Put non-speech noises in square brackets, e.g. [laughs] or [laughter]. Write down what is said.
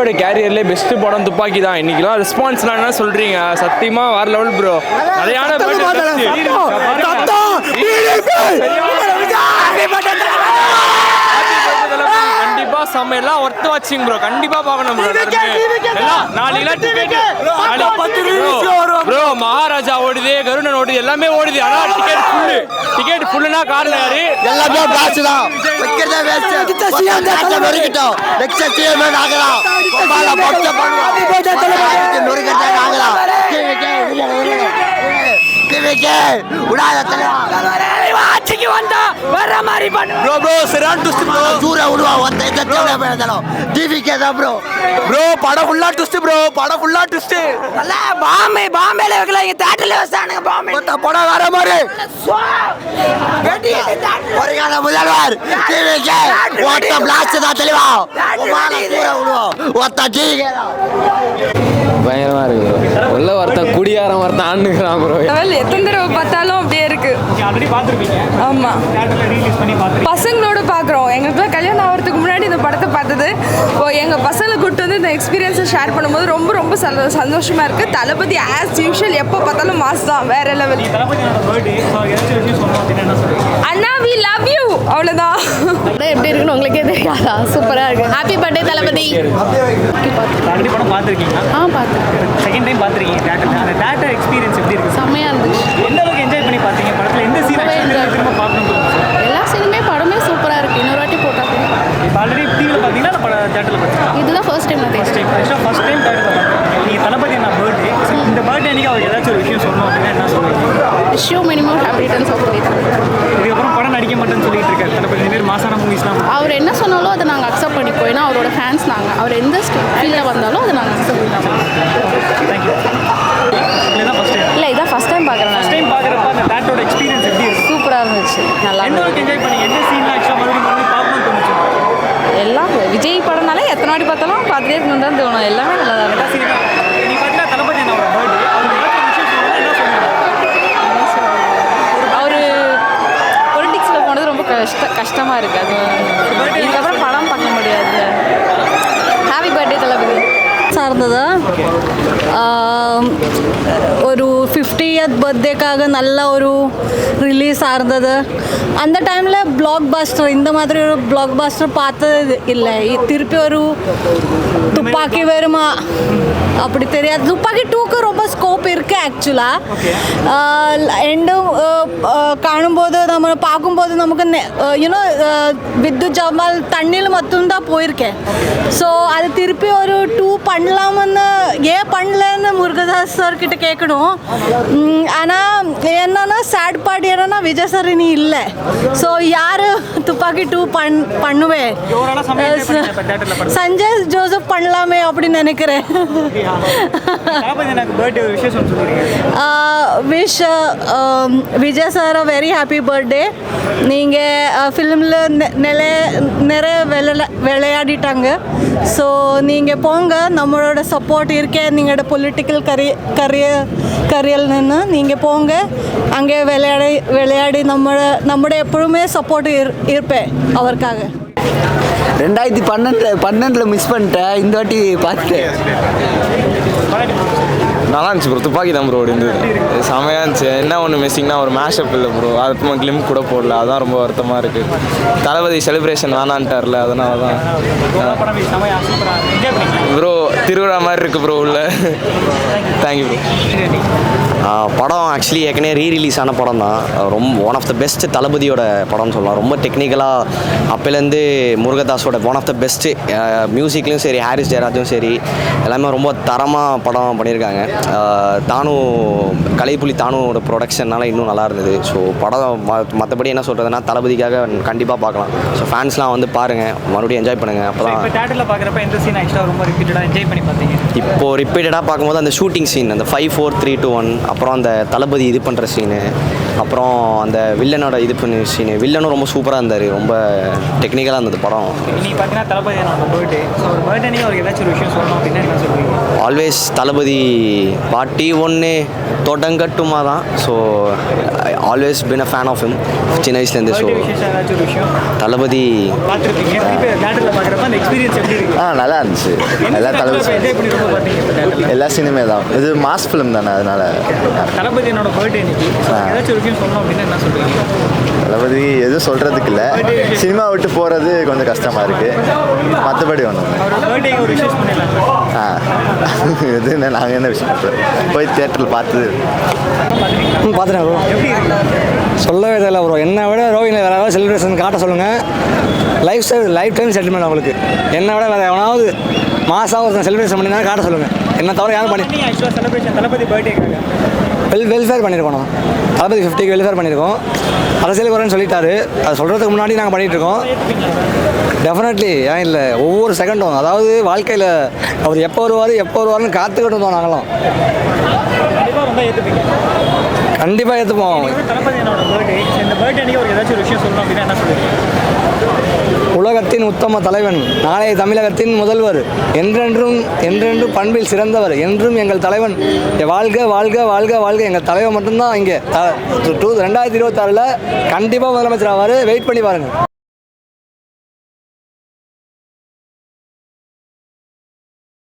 விஜயோட கேரியர்லேயே பெஸ்ட் படம் துப்பாக்கி தான் இன்னைக்கெல்லாம் ரெஸ்பான்ஸ்லாம் என்ன சொல்றீங்க? சத்தியமா வேற லெவல் ப்ரோ நிறையான கண்டிப்பா செம்ம எல்லாம் ஒர்த் வாட்சிங் ப்ரோ கண்டிப்பா பார்க்கணும் ப்ரோ நாளைக்கு மகாராஜா ஓடுது கருணன் ஓடுது எல்லாமே ஓடுது. ஆனா டிக்கெட் ஃபுல்லு டிக்கெட் ஃபுல்லுனா கார்ல யாரு எல்லாமே பிளாஸ்ட் தான். வைக்கிறதே வேஸ்ட் நொறுக்கிட்டோம் நெக்ஸ்ட் சிஎம் ஆகலாம் பொம்மால பொச்ச பண்ணுவோம் நொறுக்கிறதே ஆகலாம் டிவிக்கே விடாத ஆட்சிக்கு வந்தா வர மாதிரி பண்ணு. ப்ரோ ப்ரோ சரியான ட்விஸ்ட் ப்ரோ சூர விடுவா ஒத்த இந்த தேவை பேசலாம் டிவிக்கே தான் ப்ரோ ப்ரோ படம் ஃபுல்லா ட்விஸ்ட் ப்ரோ படம் ஃபுல்லா ட்விஸ்ட் அல்ல பாம்பே பாம்பேல வைக்கல இங்க தேட்டர்ல வச்சானுங்க பாம்பே. மொத்த படம் வேற மாதிரி. ஒரு கால முதல்வர் டிவிக்கே ஒத்த பிளாஸ்ட் தான் தெளிவா? ஒத்த தான். பயங்கரமா இருக்கு ப்ரோ உள்ள ஒருத்தன் குடியாரம் ஒருத்தன் ஆண்டுக்கிறான் ப்ரோ எத்தனை தடவை பார்த்தாலும் அப்படியே இருக்கு ஆல்ரெடி பார்த்துருப்பீங்க. ஆமா. தேட்டரில் ரீலீஸ் பண்ணி பார்த்துருக்கீங்க பசங்களோட பார்க்குறோம். எங்களுக்குலாம் கல்யாணம் ஆகிறதுக்கு முன்னாடி இந்த படத்தை பார்த்தது. இப்போ எங்கள் பசங்களை கூப்பிட்டு வந்து இந்த எக்ஸ்பீரியன்ஸை ஷேர் பண்ணும்போது ரொம்ப ரொம்ப சந்தோ- சந்தோஷமா இருக்கு. தளபதி ஆஸ் யூஷுவல் எப்போ பார்த்தாலும் மாஸ் தான் வேற லெவல் அண்ணா வி லவ் யூ அவ்வளோதான் எப்படி இருக்குன்னு உங்களுக்கே தெரியாதா? சூப்பராக இருக்கு. ஹாப்பி பர்த்டே தளபதி. ஆ பார்த்தேன் செகண்ட் டைம் பார்த்துருக்கீங்க தேட்டரில் அந்த தேட்டர் எக்ஸ்பீரியன்ஸ் எப்படி இருக்கு செம்மையாக இருந்துச்சு எந்த அளவுக்கு என்ஜாய் பண்ணி பார்த்தீங்க படத்தில் எந்த சீன் ரொம்பவே ஆக்சுவலி enjoy திரும்ப பார்க்கணும் தோணுச்சு எல்லா சீனுமே படமே சூப்பராக இருக்கு இன்னொரு வாட்டி போட்டால் இப்போ ஆல்ரெடி டிவியில் பார்த்தீங்கன்னா நான் படம் தேட்டரில் பார்த்தீங்களா இதுதான் ஃபர்ஸ்ட் டைம் நான் ஃபஸ்ட் தேட்டர் டைம் ஆக்சுவலாக ஃபஸ்ட் டைம் தேட்டரில் பார்த்தீங்க நீங்கள் தளபதி என்ன பர்த்டே இந்த பர்த்டே அன்றைக்கி அவருக்கு ஏதாச்சும் ஒரு விஷயம் சொல்லணும் அப்படின்னா என்ன சொல்லுவீங்க show minimum happy returns of the இதுக்கப்புறம் படம் நடிக்க மாட்டேன்னு சொல்லிட்டு இருக்காரு தளபதி இந்த மாதிரி மாசான மூவிஸ்லாம் அவர் என்ன சொன்னாலும் அதை நாங்கள் ஏன்னா அவரோட ஃபேன்ஸ் நாங்கள் அவர் எந்த ஃபீல்டில் வந்தாலும் அதை நாங்கள் தேங்க்யூ இல்லை இதான் ஃபஸ்ட் டைம் பார்க்குறேன் ஃபஸ்ட் டைம் பார்க்குறப்ப அந்த தேட்டரோட எக்ஸ்பீரியன்ஸ் எப்படி இருக்கு? சூப்பராக இருந்துச்சு. நல்லா என்ஜாய் பண்ணி எந்த சீன்லாம் ஆக்சுவலாக மறுபடியும் மறுபடியும் பார்க்கணும்னு தோணுச்சு? எல்லாம் விஜய் படம்னாலே எத்தனை வாட்டி பார்த்தாலும் பார்த்துட்டே இருக்கணும் தான் தோணும். எல்லாமே நல்லா தான் என்ன என்ன அவர் பொலிட்டிக்ஸில் போனது ரொம்ப கஷ்ட கஷ்டமாக இருக்குது அது இதுக்கப்புறம் ஹாப்பி பர்த்டே தளபதி சார்ந்தது ஆம், ஒரு ஃபிஃப்டியத் பர்த்டேக்காக நல்ல ஒரு ரிலீஸ் ஆர்ந்தது அந்த டைமில் பிளாக் பாஸ்டர் இந்த மாதிரி ஒரு பிளாக் பாஸ்டர் பார்த்தது இல்லை இ- திருப்பி ஒரு துப்பாக்கி வருமா அப்படி தெரியாது துப்பாக்கி டூக்கு ரொம்ப ஸ்கோப் இருக்குது ஆக்சுவலாக எண்டும் കാണുമ്പോൾ നമ്മൾ பார்க்கும்போது நமக்கு யூனோ வித்து ஜமால் தண்ணியில் மட்டும்தான் போயிருக்கேன் ஸோ அது திருப்பி ஒரு டூ பண்ணலாம்னு ஏன் பண்ணலன்னு முருகதாஸ் சார் கிட்ட கேட்கணும் ஆனால் என்னன்னா சேட் பார்ட் என்னன்னா விஜய் சார் இனி இல்லை ஸோ யார் துப்பாக்கி டூ பண் பண்ணுவேன் ஓவராலாக சமையல் பண்ணீங்க இப்போ தேட்டரில் படம் சஞ்சய் ஜோசப் பண்ணலாமே அப்படின்னு நினைக்கிறேன் தளபதி எனக்கு பர்த்டே ஒரு விஷயம் சொல்ல சொல்லுறீங்க wish Vijay sir very happy birthday நீங்கள் ஃபிலிமில் நிலை நிறைய விளையா விளையாடிட்டாங்க. ஸோ நீங்கள் போங்க. நம்மளோட சப்போர்ட் இருக்கே. நீங்களோட பொலிட்டிக்கல் கரிய கரியர் கரியல் நின்று நீங்கள் போங்க. அங்கே விளையாடி விளையாடி நம்மளோட நம்மளோட எப்பவுமே சப்போர்ட் இரு இருப்பேன் அவருக்காக. ரெண்டாயிரத்தி பன்னெண்டு பன்னெண்டில் மிஸ் பண்ணிட்டேன். இந்த வாட்டி பார்த்துட்டேன் நல்லா இருந்துச்சு ப்ரோ துப்பாக்கி தான் ப்ரோ இருந்தது செமையாக இருந்துச்சு. என்ன ஒன்று மிஸ்ஸிங்னா ஒரு மேஷப் இல்லை ப்ரோ அதுக்கு கிளிம் கூட போடல. அதான் ரொம்ப வருத்தமாக இருக்குது தளபதி செலிப்ரேஷன் வேணான்ட்டார்ல அதனால தான் ப்ரோ திருவிழா மாதிரி இருக்குது ப்ரோ உள்ள. தேங்க்யூ ப்ரோ படம் ஆக்சுவலி ஏற்கனவே ரீ ரிலீஸ் ஆன படம் தான். ரொம்ப ஒன் ஆஃப் த பெஸ்ட் தளபதியோட படம்னு சொல்லலாம். ரொம்ப டெக்னிக்கலாக அப்போலேருந்து முருகதாஸோட ஒன் ஆஃப் த பெஸ்ட்டு மியூசிக்லேயும் சரி ஹாரிஸ் ஜெயராஜும் சரி எல்லாமே ரொம்ப தரமாக படம் பண்ணியிருக்காங்க. அஹ், தானு கலைப்புலி தானுவோட ப்ரொடக்ஷன்னால இன்னும் நல்லா இருந்தது. ஸோ படம் மற்றபடி என்ன சொல்கிறதுனா தளபதிக்காக கண்டிப்பாக பார்க்கலாம். ஸோ ஃபேன்ஸ்லாம் வந்து பாருங்கள் மறுபடியும் என்ஜாய் பண்ணுங்கள் அப்போ தான் தேட்டரில் பார்க்குறப்ப எந்த சீன் ஆக்சுவலாக ரொம்ப ரிப்பீட்டடாக என்ஜாய் பண்ணி பார்த்தீங்க? இப்போ ரிப்பீட்டடாக பார்க்கும்போது அந்த ஷூட்டிங் சீன் அந்த five four three two one அப்புறம் அந்த தளபதி இது பண்ணுற சீனு அப்புறம் அந்த வில்லனோட இது பண்ண சீனு வில்லனும் ரொம்ப சூப்பராக இருந்தார். ரொம்ப டெக்னிக்கலாக இருந்தது படம். நீ பார்த்தீங்கன்னா தளபதி பர்த்டே ஸோ ஒரு பர்த்டே நீங்கள் ஏதாச்சும் ஒரு விஷயம் சொல்லணும் அப்படின்னா என்ன சொல்லுவீங்க? ஆல்வேஸ் தளபதி பாட்டி ஒன்று தொடங்கட்டுமா தான். So always been a fan of him சின்ன வயசுலேருந்து ஸோ தளபதி ஆ நல்லா இருந்துச்சு. எல்லா தளபதி எல்லா சினிமே தான். இது மாஸ் ஃபிலிம் தானே அதனால. தளபதி என்னோட பர்த்டே எதுவும் சொல்கிறதுக்கு இல்லை. சினிமா விட்டு போகிறது கொஞ்சம் கஷ்டமாக இருக்குது மற்றபடி ஒன்றும் பண்ணிடலாம் ஆ. [laughs] இது என்ன நாங்கள் என்ன விஷயம்? போய் தேட்டரில் பார்த்து பார்த்துட்டேன் ப்ரோ சொல்லவே தெரியல ப்ரோ என்னை விட ரோஹினில் வேறு ஏதாவது செலிப்ரேஷன் காட்ட சொல்லுங்கள் lifestyle lifetime settlement அவங்களுக்கு. என்னை விட வேறு எவனாவது மாதம் ஒருத்தன் செலிப்ரேஷன் பண்ணினா காட்ட சொல்லுங்கள் என்ன தவிர யாரும் பண்ணி செலிப்ரேஷன் தளபதி பர்த்டேக்காக வெல் வெல்ஃபேர் பண்ணியிருக்கோம் நம்ம. தளபதி ஃபிஃப்டிக்கு வெல்ஃபேர் பண்ணியிருக்கோம். அரசியலுக்கு வரேன்னு சொல்லிட்டாரு. அது சொல்கிறதுக்கு முன்னாடி நாங்கள் பண்ணிகிட்டு இருக்கோம். டெஃபினெட்லி ஏன் இல்லை? ஒவ்வொரு செகண்டும் அதாவது வாழ்க்கையில் அவர் எப்போ வருவார் எப்போ வருவார்னு காத்துக்கிட்டு இருந்தோம் நாங்களும். கண்டிப்பாக ஏற்றுப்போம் உலகத்தின் உத்தம தலைவன் நாளைய தமிழகத்தின் முதல்வர் என்றென்றும் என்றென்றும் பண்பில் சிறந்தவர் என்றும் எங்கள் தலைவன். வாழ்க வாழ்க வாழ்க வாழ்க. எங்கள் தலைவர் மட்டும்தான் இங்கே. டூ ரெண்டாயிரத்தி இருபத்தாறில் கண்டிப்பாக முதலமைச்சர் ஆவார். வெயிட் பண்ணி பாருங்கள்